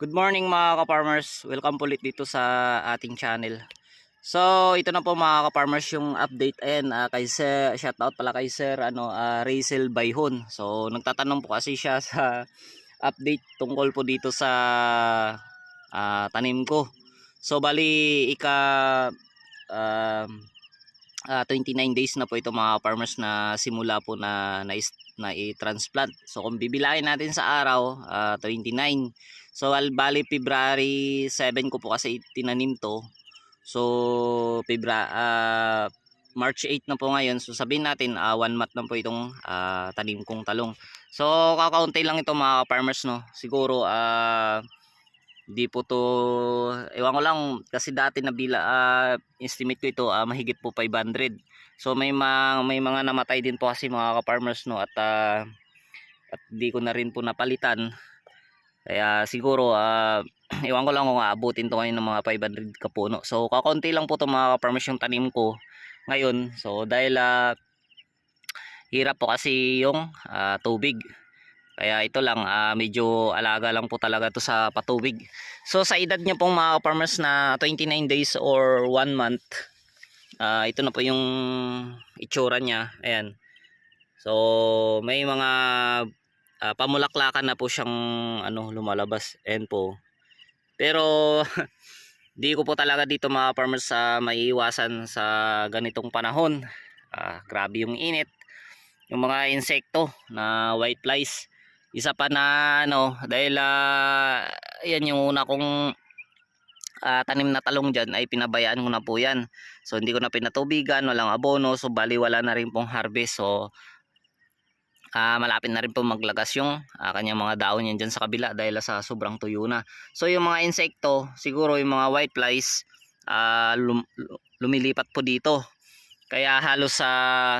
Good morning mga ka-farmers. Welcome ulit dito sa ating channel. So, ito na po mga ka-farmers yung update. Ayan, uh, kay Sir, shoutout pala kay Sir ano, uh, Rachel Bayhon. So, nagtatanong po kasi siya sa update tungkol po dito sa uh, tanim ko. So, bali, ika uh, uh, 29 days na po ito mga farmers na simula po na na, na i-transplant. So kung bibilahin natin sa araw, uh, 29. So al bali February 7 ko po kasi tinanim to. So February uh, March 8 na po ngayon. So sabihin natin uh, one month na po itong uh, tanim kong talong. So kakaunti lang ito mga farmers no. Siguro uh, di po to ewan ko lang kasi dati nabila uh, estimate ko ito uh, mahigit po 500 so may mga, may mga namatay din po kasi mga ka-farmers no at uh, at di ko na rin po napalitan kaya siguro uh, ewan ko lang kung aabutin to ngayon ng mga 500 kapuno so kakonti lang po to mga ka-farmers yung tanim ko ngayon so dahil uh, hirap po kasi yung uh, tubig kaya ito lang, uh, medyo alaga lang po talaga to sa patubig. So sa edad niya pong mga farmers na 29 days or 1 month, uh, ito na po yung itsura niya. Ayan. So may mga uh, pamulaklakan na po siyang ano lumalabas. Ayan po. Pero di ko po talaga dito mga farmers sa uh, maiiwasan sa ganitong panahon. Uh, grabe yung init. Yung mga insekto na white flies isa pa na ano dahil uh, yan yung una kong uh, tanim na talong dyan ay pinabayaan ko na po yan so hindi ko na pinatubigan walang abono so bali wala na rin pong harvest so uh, malapit na rin po maglagas yung uh, kanyang mga daon yan dyan sa kabila dahil sa sobrang tuyo na. So yung mga insekto siguro yung mga white flies uh, lum lumilipat po dito. Kaya halos sa uh,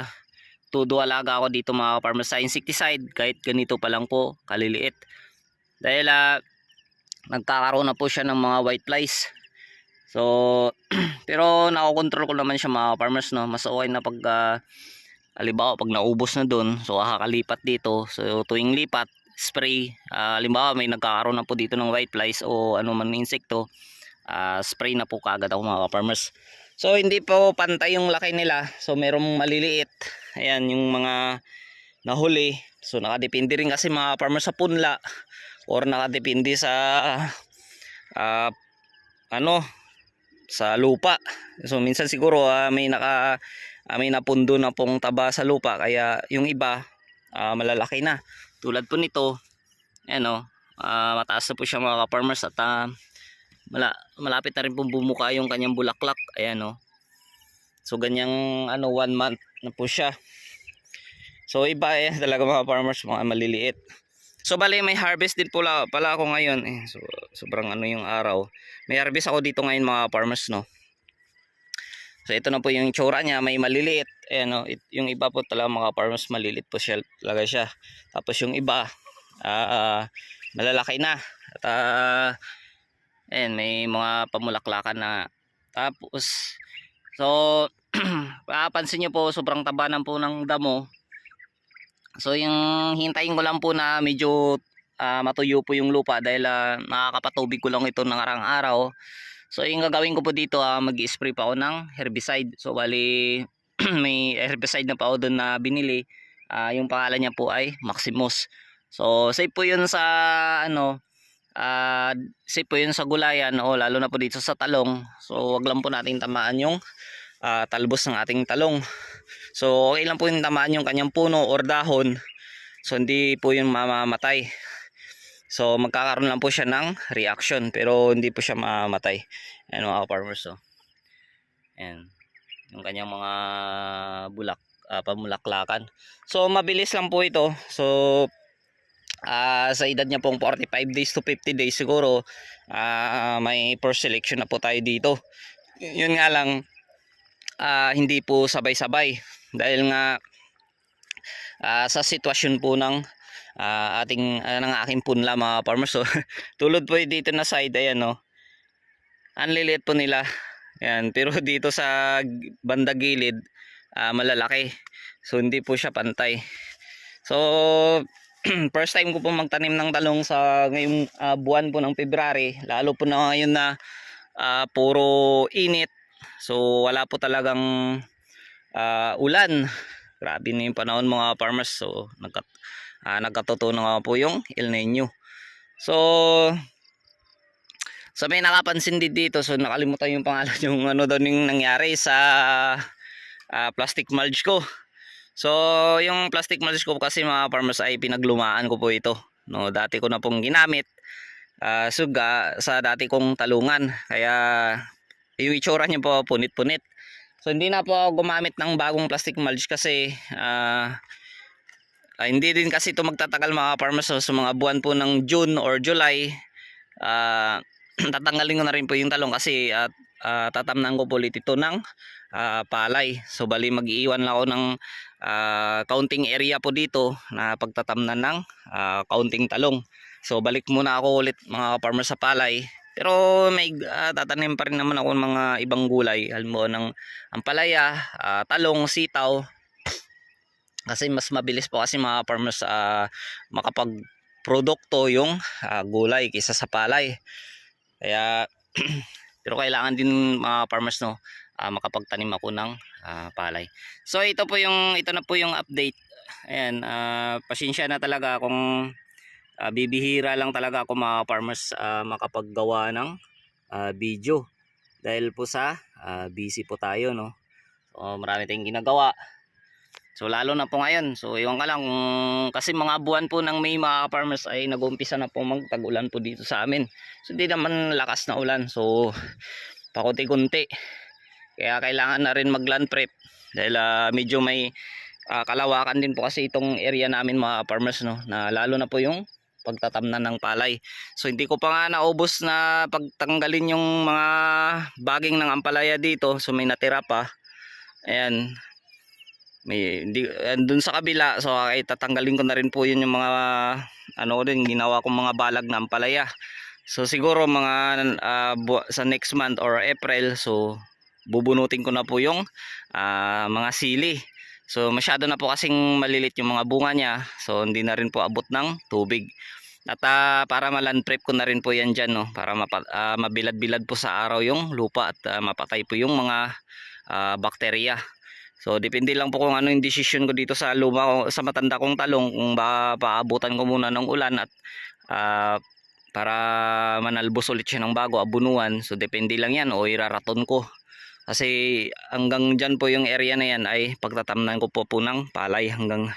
todo alaga ako dito mga farmer sa insecticide kahit ganito pa lang po kaliliit. Dahil uh, nagkakaroon na po siya ng mga white flies. So pero nakokontrol ko naman siya mga farmers no? Mas okay na pag uh, halimbawa pag naubos na dun so kakalipat dito. So tuwing lipat spray. Uh, may nagkakaroon na po dito ng white flies o ano man insekto uh, spray na po kagad ako mga farmers so hindi po pantay yung laki nila. So merong maliliit. Ayan yung mga nahuli. So nakadepende rin kasi mga farmer sa punla. Or nakadepende sa uh, ano sa lupa. So minsan siguro uh, may naka uh, may napundo na pong taba sa lupa kaya yung iba uh, malalaki na. Tulad po nito ano uh, mataas na po siya mga farmers at uh, mala, malapit na rin pong bumuka yung kanyang bulaklak. Ayan no so ganyang ano one month na po siya. So iba eh talaga mga farmers mga maliliit. So bali may harvest din pala, pala ako ngayon eh, so, sobrang ano yung araw. May harvest ako dito ngayon mga farmers no so ito na po yung tsura niya may maliliit. Eh, no? It, yung iba po talaga mga farmers maliliit po siya talaga siya. Tapos yung iba uh, malalaki na. At uh, ayan, may mga pamulaklakan na. Tapos so papansin nyo po sobrang taba ng po ng damo. So yung hintayin ko lang po na medyo uh, matuyo po yung lupa dahil uh, nakakapatubig ko lang ito ng arang araw so yung gagawin ko po dito uh, mag spray pa ako ng herbicide. So bali may herbicide na pa ako doon na binili. Uh, yung pangalan niya po ay Maximus. So safe po yun sa ano uh, safe po yun sa gulayan o lalo na po dito sa talong. So wag lang po natin tamaan yung uh, talbos ng ating talong. So okay lang po yung tamaan yung kanyang puno or dahon. So hindi po yung mamamatay so magkakaroon lang po siya ng reaction pero hindi po siya mamamatay ayan mga farmers so ayan yung kanyang mga bulak uh, pamulaklakan. So mabilis lang po ito. So uh, sa edad niya pong 45 days to 50 days siguro uh, may first selection na po tayo dito. Yun nga lang uh, hindi po sabay-sabay. Dahil nga uh, sa sitwasyon po ng uh, ating uh, ng aking punla mga farmers so tulad po dito na side ayan no ang liliit po nila yan pero dito sa banda gilid uh, malalaki so hindi po siya pantay so first time ko po magtanim ng talong sa ngayong ah, buwan po ng February. Lalo po na ngayon na ah, puro init. So wala po talagang ah, ulan. Grabe na yung panahon mga farmers. So nagkat ah, nagkatutunan nga po yung El Nino. So sa may nakapansin din dito, so nakalimutan yung pangalan yung ano daw yung nangyari sa ah, plastic mulch ko. So, yung plastic mulch ko kasi mga farmers ay pinaglumaan ko po ito. No, dati ko na pong ginamit ah, suga sa dati kong talungan. Kaya yung itsura niya po punit-punit. So, hindi na po ako gumamit ng bagong plastic mulch kasi ah, ah, hindi din kasi ito magtatagal mga farmers. So, sa mga buwan po ng June or July, ah, tatanggalin ko na rin po yung talong kasi at tatamnan ko po ulit ito ng ah, palay. So bali mag-iiwan lang ako ng ah, counting area po dito na pagtatamnan ng ah, counting talong. So balik muna ako ulit mga farmer sa palay. Pero may ah, tatanim pa rin naman ako ng mga ibang gulay. Alam mo ng ampalaya, ah, talong, sitaw. Kasi mas mabilis po kasi mga farmers ah, makapag produkto yung ah, gulay kaysa sa palay. Kaya pero kailangan din mga farmers no ah, makapagtanim ako ng ah, palay. So ito po yung ito na po yung update. Ayan, ah, pasensya na talaga kung ah, bibihira lang talaga ako mga farmers ah, makapaggawa ng ah, video dahil po sa ah, busy po tayo no. So marami tayong ginagawa. So lalo na po ngayon. So iwan ka lang kung- kasi mga buwan po ng May mga farmers ay nag-uumpisa na po magtag-ulan po dito sa amin. So hindi naman lakas na ulan. So pakunti-kunti. Kaya kailangan na rin mag-land prep dahil ah, medyo may ah, kalawakan din po kasi itong area namin mga farmers no na lalo na po yung pagtatamnan ng palay. So hindi ko pa nga naubos na pagtanggalin yung mga baging ng ampalaya dito. So may natira pa. Ayan, may hindi andun sa kabila so ay tatanggalin ko na rin po yun yung mga ano ko din ginawa kong mga balag na ampalaya so siguro mga bu- sa next month or April so bubunutin ko na po yung ah, mga sili. So masyado na po kasing malilit yung mga bunga niya so hindi na rin po abot ng tubig. At ah, para maland prep ko na rin po yan dyan no para ah, mabilad-bilad po sa araw yung lupa at ah, mapatay po yung mga ah, bakterya So depende lang po kung ano yung decision ko dito sa luma sa matanda kong talong kung ba paabutan ko muna ng ulan at ah, para manalbos ulit siya ng bago abunuan. So depende lang yan o iraraton ko. Kasi hanggang dyan po yung area na yan ay pagtatamnan ko po po ng palay hanggang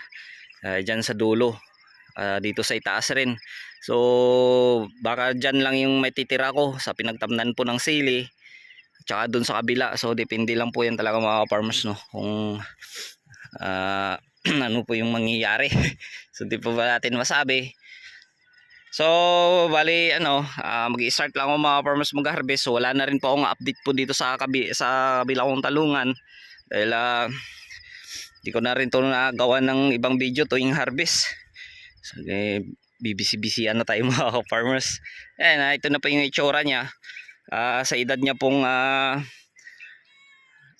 ah, dyan sa dulo. Ah, dito sa itaas rin. So baka dyan lang yung may titira ko sa pinagtamnan po ng sili tsaka dun sa kabila so depende lang po yan talaga mga farmers no? Kung ah, ano po yung mangyayari. So di po ba natin masabi. So bali ano ah, mag-start lang ako mga farmers mag-harvest. So wala na rin po akong update po dito sa kabi sa kabila kong talungan. Dahil ah, di ko na rin to nagawa ng ibang video tuwing harvest. So eh, bibisi-bisi ano tayo mga farmers ayan ito na po yung itsura niya Ah, sa edad niya pong ah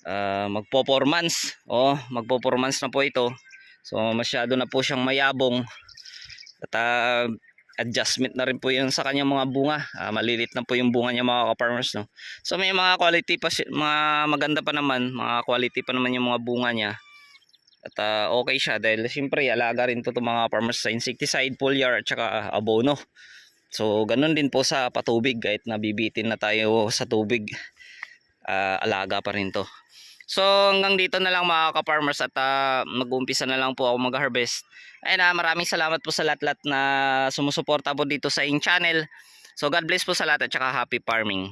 ah, magpo 4 months. Oh, magpo 4 months na po ito. So masyado na po siyang mayabong. At ah, adjustment na rin po yun sa kanyang mga bunga. Ah, malilit na po yung bunga niya mga ka-farmers no. So may mga quality pa mga maganda pa naman, mga quality pa naman yung mga bunga niya. At ah, okay siya dahil siyempre alaga rin to, to mga farmers sa insecticide, foliar at saka ah, abono. So, ganun din po sa patubig kahit nabibitin na tayo sa tubig. ah, alaga pa rin to. So, hanggang dito na lang mga ka-farmers at ah, mag-uumpisa na lang po ako mag-harvest. Ayun na, maraming salamat po sa lahat-lahat na sumusuporta po dito sa in channel. So, God bless po sa lahat at saka happy farming.